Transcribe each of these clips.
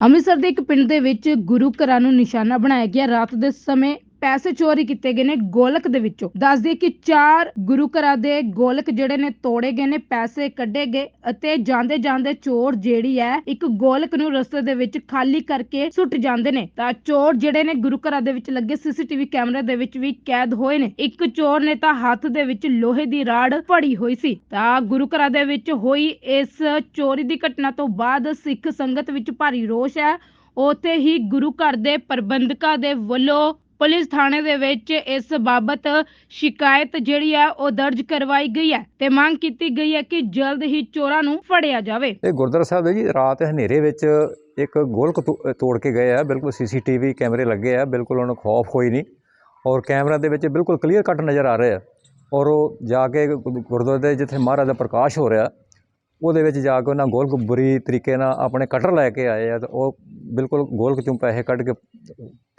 ਅੰਮ੍ਰਿਤਸਰ ਦੇ ਇੱਕ ਪਿੰਡ ਦੇ ਵਿੱਚ ਗੁਰੂ ਘਰਾਂ ਨੂੰ ਨਿਸ਼ਾਨਾ ਬਣਾਇਆ ਗਿਆ। ਰਾਤ ਦੇ ਸਮੇਂ ਪੈਸੇ ਚੋਰੀ ਕੀਤੇ ਗਏ ਨੇ ਗੋਲਕ ਦੇ ਵਿੱਚੋਂ। ਦੱਸ ਦਈਏ ਕਿ ਚਾਰ ਗੁਰੂ ਘਰਾਂ ਦੇ ਗੋਲਕ ਜਿਹੜੇ ਨੇ ਤੋੜੇ ਗਏ ਨੇ, ਪੈਸੇ ਕੱਢੇ ਗਏ ਅਤੇ ਜਾਂਦੇ ਜਾਂਦੇ ਚੋਰ ਜਿਹੜੀ ਹੈ, ਇੱਕ ਗੋਲਕ ਨੂੰ ਰਸਤੇ ਦੇ ਵਿੱਚ ਖਾਲੀ ਕਰਕੇ ਸੁੱਟ ਜਾਂਦੇ ਨੇ। ਤਾਂ ਚੋਰ ਜਿਹੜੇ ਨੇ ਗੁਰੂ ਘਰਾਂ ਦੇ ਵਿੱਚ ਲੱਗੇ, ਸੀਸੀਟੀਵੀ ਕੈਮਰੇ ਦੇ ਵਿੱਚ ਵੀ ਕੈਦ ਹੋਏ ਨੇ। ਇੱਕ ਚੋਰ ਨੇ ਤਾਂ ਹੱਥ ਦੇ ਵਿੱਚ ਲੋਹੇ ਦੀ ਰਾੜ ਫੜੀ ਹੋਈ ਸੀ। ਤਾਂ ਗੁਰੂ ਘਰਾਂ ਦੇ ਵਿੱਚ ਹੋਈ ਇਸ ਚੋਰੀ ਦੀ ਘਟਨਾ ਤੋਂ ਬਾਅਦ ਸਿੱਖ ਸੰਗਤ ਵਿੱਚ ਭਾਰੀ ਰੋਸ਼ ਹੈ। ਉੱਥੇ ਹੀ ਗੁਰੂ ਘਰ ਦੇ ਪ੍ਰਬੰਧਕਾਂ ਦੇ ਵੱਲੋਂ ਪੁਲਿਸ ਥਾਣੇ ਦੇ ਵਿੱਚ ਇਸ ਬਾਬਤ ਸ਼ਿਕਾਇਤ ਜਿਹੜੀ ਹੈ ਉਹ ਦਰਜ ਕਰਵਾਈ ਗਈ ਹੈ ਤੇ ਮੰਗ ਕੀਤੀ ਗਈ ਹੈ ਕਿ ਜਲਦ ਹੀ ਚੋਰਾਂ ਨੂੰ ਫੜਿਆ ਜਾਵੇ। ਇਹ ਗੁਰਦੁਆਰਾ ਸਾਹਿਬ ਦੇ ਜੀ, ਰਾਤ ਹਨੇਰੇ ਵਿੱਚ ਇੱਕ ਗੋਲਕ ਤੋ- ਤੋੜ ਕੇ ਗਏ ਆ, ਬਿਲਕੁਲ ਸੀਸੀਟੀਵੀ ਕੈਮਰੇ ਲੱਗੇ ਆ, ਬਿਲਕੁਲ ਉਹਨੂੰ ਖੌਫ ਹੋਈ ਨਹੀਂ ਔਰ ਕੈਮਰਾ ਦੇ ਵਿੱਚ ਬਿਲਕੁਲ ਕਲੀਅਰ ਕੱਟ ਨਜ਼ਰ ਆ ਰਿਹਾ ਔਰ ਉਹ ਜਾ ਕੇ ਗੁਰਦੁਆਰੇ ਦੇ ਜਿੱਥੇ ਮਹਾਰਾਜ ਦਾ ਪ੍ਰਕਾਸ਼ ਹੋ ਰਿਹਾ, ਉਹਦੇ ਵਿੱਚ ਜਾ ਕੇ ਉਹਨਾਂ ਗੋਲਕ ਬੁਰੀ ਤਰੀਕੇ ਨਾਲ ਆਪਣੇ ਕਟਰ ਲੈ ਕੇ ਆਏ ਆ ਤੇ ਉਹ ਬਿਲਕੁਲ ਗੋਲਕ ਚੋਂ ਪੈਸੇ ਕੱਢ ਕੇ,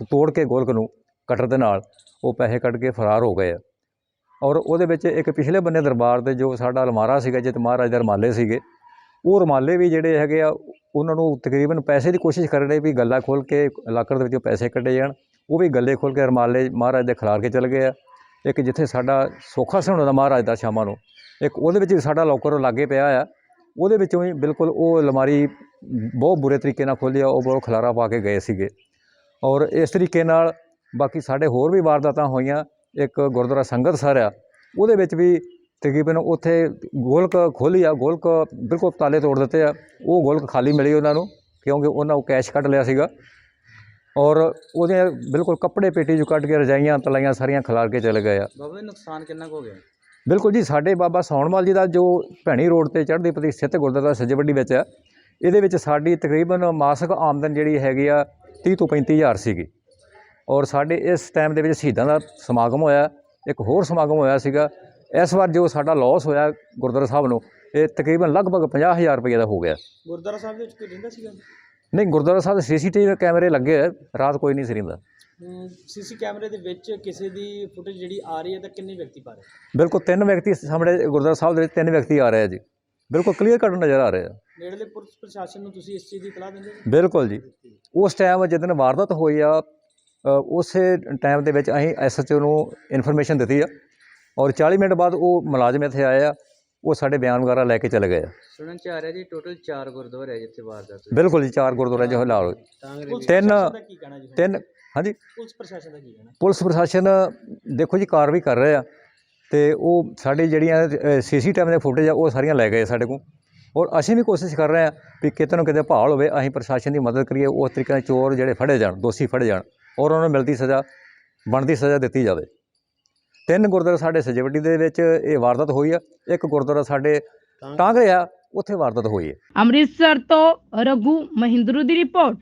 ਤੋੜ ਕੇ ਗੋਲਕ ਨੂੰ ਕਟਰ ਦੇ ਨਾਲ ਉਹ ਪੈਸੇ ਕੱਢ ਕੇ ਫਰਾਰ ਹੋ ਗਏ ਆ। ਔਰ ਉਹਦੇ ਵਿੱਚ ਇੱਕ ਪਿਛਲੇ ਬੰਨੇ ਦਰਬਾਰ ਦੇ ਜੋ ਸਾਡਾ ਅਲਮਾਰਾ ਸੀਗਾ ਜਿੱਥੇ ਮਹਾਰਾਜ ਦੇ ਰਮਾਲੇ ਸੀਗੇ, ਉਹ ਰਮਾਲੇ ਵੀ ਜਿਹੜੇ ਹੈਗੇ ਆ, ਉਹਨਾਂ ਨੂੰ ਤਕਰੀਬਨ ਪੈਸੇ ਦੀ ਕੋਸ਼ਿਸ਼ ਕਰ ਰਹੇ ਵੀ ਗੱਲਾ ਖੋਲ ਕੇ ਲਾਕਰ ਦੇ ਵਿੱਚੋਂ ਪੈਸੇ ਕੱਢੇ ਜਾਣ। ਉਹ ਵੀ ਗੱਲੇ ਖੋਲ ਕੇ ਰਮਾਲੇ ਮਹਾਰਾਜ ਦੇ ਖਿਲਾਰ ਕੇ ਚਲੇ ਗਏ ਆ। ਇੱਕ ਜਿੱਥੇ ਸਾਡਾ ਸੋਖਾ ਸਣ ਹੁੰਦਾ ਮਹਾਰਾਜ ਦਾ ਸ਼ਾਮਾਂ ਨੂੰ, ਇੱਕ ਉਹਦੇ ਵਿੱਚ ਵੀ ਸਾਡਾ ਲੋਕਰ ਲਾਗੇ ਪਿਆ ਆ। ਉਹਦੇ ਵਿੱਚੋਂ ਵੀ ਬਿਲਕੁਲ ਉਹ ਅਲਮਾਰੀ ਬਹੁਤ ਬੁਰੇ ਤਰੀਕੇ ਨਾਲ ਖੋਲ੍ਹੀ ਆ, ਉਹ ਬਹੁਤ ਖਲਾਰਾ ਪਾ ਕੇ ਗਏ ਸੀਗੇ। ਔਰ ਇਸ ਤਰੀਕੇ ਨਾਲ ਬਾਕੀ ਸਾਡੇ ਹੋਰ ਵੀ ਵਾਰਦਾਤਾਂ ਹੋਈਆਂ ਇੱਕ ਗੁਰਦੁਆਰਾ ਸੰਗਤ ਸਰ ਆ ਉਹਦੇ ਵਿੱਚ ਵੀ ਤਕਰੀਬਨ ਉੱਥੇ ਗੋਲਕ ਖੋਲ੍ਹੀ ਆ ਗੋਲਕ ਬਿਲਕੁਲ ਤਾਲੇ ਤੋੜ ਦਿੱਤੇ ਆ ਉਹ ਗੋਲਕ ਖਾਲੀ ਮਿਲੀ ਉਹਨਾਂ ਨੂੰ ਕਿਉਂਕਿ ਉਹਨਾਂ ਉਹ ਕੈਸ਼ ਕੱਢ ਲਿਆ ਸੀਗਾ। ਔਰ ਉਹਦੇ ਬਿਲਕੁਲ ਕੱਪੜੇ ਪੇਟੀ ਚੋਂ ਕੱਢ ਕੇ ਰਜਾਈਆਂ ਤਲਾਈਆਂ ਸਾਰੀਆਂ ਖਿਲਾਰ ਕੇ ਚਲੇ ਗਏ ਆ। ਬਾਬਾ ਜੀ ਨੁਕਸਾਨ ਕਿੰਨਾ ਹੋ ਗਿਆ? ਬਿਲਕੁਲ ਜੀ ਸਾਡੇ ਬਾਬਾ ਸੌਣਮਾਲ ਜੀ ਦਾ ਜੋ ਭੈਣੀ ਰੋਡ ਤੇ ਚੜ੍ਹਦੀ ਪਤੀ ਸਥਿਤ ਗੁਰਦੁਆਰਾ ਸੱਜੇਵੱਡੀ ਵਿੱਚ ਆ ਇਹਦੇ ਵਿੱਚ ਸਾਡੀ ਤਕਰੀਬਨ ਮਾਸਿਕ ਆਮਦਨ ਜਿਹੜੀ ਹੈਗੀ ਆ 30 ਤੋਂ 35000 ਸੀਗੀ। ਔਰ ਸਾਡੇ ਇਸ ਟਾਈਮ ਦੇ ਵਿੱਚ ਸ਼ਹੀਦਾਂ ਦਾ ਸਮਾਗਮ ਹੋਇਆ ਇੱਕ ਹੋਰ ਸਮਾਗਮ ਹੋਇਆ ਸੀਗਾ। ਇਸ ਵਾਰ ਜੋ ਸਾਡਾ ਲਾਸ ਹੋਇਆ ਗੁਰਦੁਆਰਾ ਸਾਹਿਬ ਨੂੰ ਇਹ ਤਕਰੀਬਨ ਲਗਭਗ 50000 ਰੁਪਏ ਦਾ ਹੋ ਗਿਆ। ਗੁਰਦੁਆਰਾ ਸਾਹਿਬ ਦੇ ਵਿੱਚ ਕੋਈ ਰਹਿੰਦਾ ਸੀਗਾ? ਨਹੀਂ ਗੁਰਦੁਆਰਾ ਸਾਹਿਬ ਦੇ ਸੀਸੀਟੀਵੀ ਕੈਮਰੇ ਲੱਗੇ ਆ ਰਾਤ ਕੋਈ ਨਹੀਂ ਸੀ ਰਹਿੰਦਾ। ਸੀਸੀ ਕੈਮਰੇ ਦੇ ਵਿੱਚ ਕਿਸੇ ਦੀ ਫੁਟੇਜ ਜਿਹੜੀ ਆ ਰਹੀ ਹੈ ਤਾਂ ਕਿੰਨੇ ਵਿਅਕਤੀ ਪਾ ਰਹੇ? ਬਿਲਕੁਲ ਤਿੰਨ ਵਿਅਕਤੀ ਸਾਹਮਣੇ ਗੁਰਦੁਆਰਾ ਸਾਹਿਬ ਦੇ ਵਿੱਚ ਤਿੰਨ ਵਿਅਕਤੀ ਆ ਰਹੇ ਆ ਜੀ। ਬਿਲਕੁਲ ਕਲੀਅਰ ਕੱਟ ਨਜ਼ਰ ਆ ਰਹੇ ਆ। ਨੇੜਲੇ ਪੁਲਿਸ ਪ੍ਰਸ਼ਾਸਨ ਨੂੰ ਤੁਸੀਂ ਇਸ ਚੀਜ਼ ਦੀ ਇਤਲਾਹ ਦਿੰਦੇ ਹੋ? ਬਿਲਕੁਲ ਜੀ। ਉਸ ਟਾਈਮ ਜਦੋਂ ਵਾਰਦਾਤ ਹੋਈ ਆ ਉਸੇ ਟਾਈਮ ਦੇ ਵਿੱਚ ਅਸੀਂ ਐਸਐਚਓ ਨੂੰ ਇਨਫੋਰਮੇਸ਼ਨ ਦਿੱਤੀ ਆ ਔਰ 40 ਮਿੰਟ ਬਾਅਦ ਉਹ ਮੁਲਾਜ਼ਮ ਇੱਥੇ ਆਏ ਆ ਉਹ ਸਾਡੇ ਬਿਆਨ ਵਗੈਰਾ ਲੈ ਕੇ ਚਲੇ ਗਏ ਆ। ਸੁਣਨ ਚ ਆ ਰਿਹਾ ਜੀ ਟੋਟਲ 4 ਗੁਰਦੁਆਰੇ ਹੈ ਜਿੱਥੇ ਵਾਰਦਾਤ ਬਿਲਕੁਲ ਜੀ ਚਾਰ ਗੁਰਦੁਆਰੇ ਜੋ ਲਾ ਲਓ ਪੁਲਿਸ ਤਿੰਨ-? ਤਿੰਨ ਹਾਂਜੀ? ਪੁਲਿਸ ਪ੍ਰਸ਼ਾਸਨ ਦਾ ਕੀ ਕਹਿਣਾ? ਪੁਲਿਸ ਪ੍ਰਸ਼ਾਸਨ ਦੇਖੋ ਜੀ ਕਾਰਵਾਈ ਕਰ ਰਹੇ ਆ ਤੇ ਉਹ ਸਾਡੀ ਜਿਹੜੀਆਂ ਸੀਸੀ ਟਾਈਮ ਦੇ ਫੁਟੇਜ ਆ ਉਹ ਸਾਰੀਆਂ ਲੈ ਗਏ ਸਾਡੇ ਕੋਲ। ਔਰ ਅਸੀਂ ਵੀ ਕੋਸ਼ਿਸ਼ ਕਰ ਰਹੇ ਆ ਵੀ ਕਿਤੇ ਨਾ ਕਿਤੇ ਭਾਲ ਹੋਵੇ ਅਸੀਂ ਪ੍ਰਸ਼ਾਸਨ ਦੀ ਮਦਦ ਕਰੀਏ ਉਸ ਤਰੀਕੇ ਨਾਲ ਚੋਰ ਜਿਹੜੇ ਫੜੇ ਜਾਣ ਦੋਸ਼ੀ ਫੜੇ ਜਾਣ। ਔਰ ਉਹਨਾਂ ਨੂੰ ਮਿਲਦੀ ਸਜ਼ਾ ਬਣਦੀ ਸਜ਼ਾ ਦਿੱਤੀ ਜਾਵੇ। ਤਿੰਨ ਗੁਰਦੁਆਰਾ ਸਾਡੇ ਸਜੇਵੱਡੀ ਦੇ ਵਿੱਚ ਇਹ ਵਾਰਦਾਤ ਹੋਈ ਆ ਇੱਕ ਗੁਰਦੁਆਰਾ ਸਾਡੇ ਟਾਂਗਰੇ ਆ ਉੱਥੇ ਵਾਰਦਾਤ ਹੋਈ ਹੈ ਅੰਮ੍ਰਿਤਸਰ ਤੋਂ ਰਘੂ ਮਹਿੰਦਰੂ ਦੀ ਰਿਪੋਰਟ।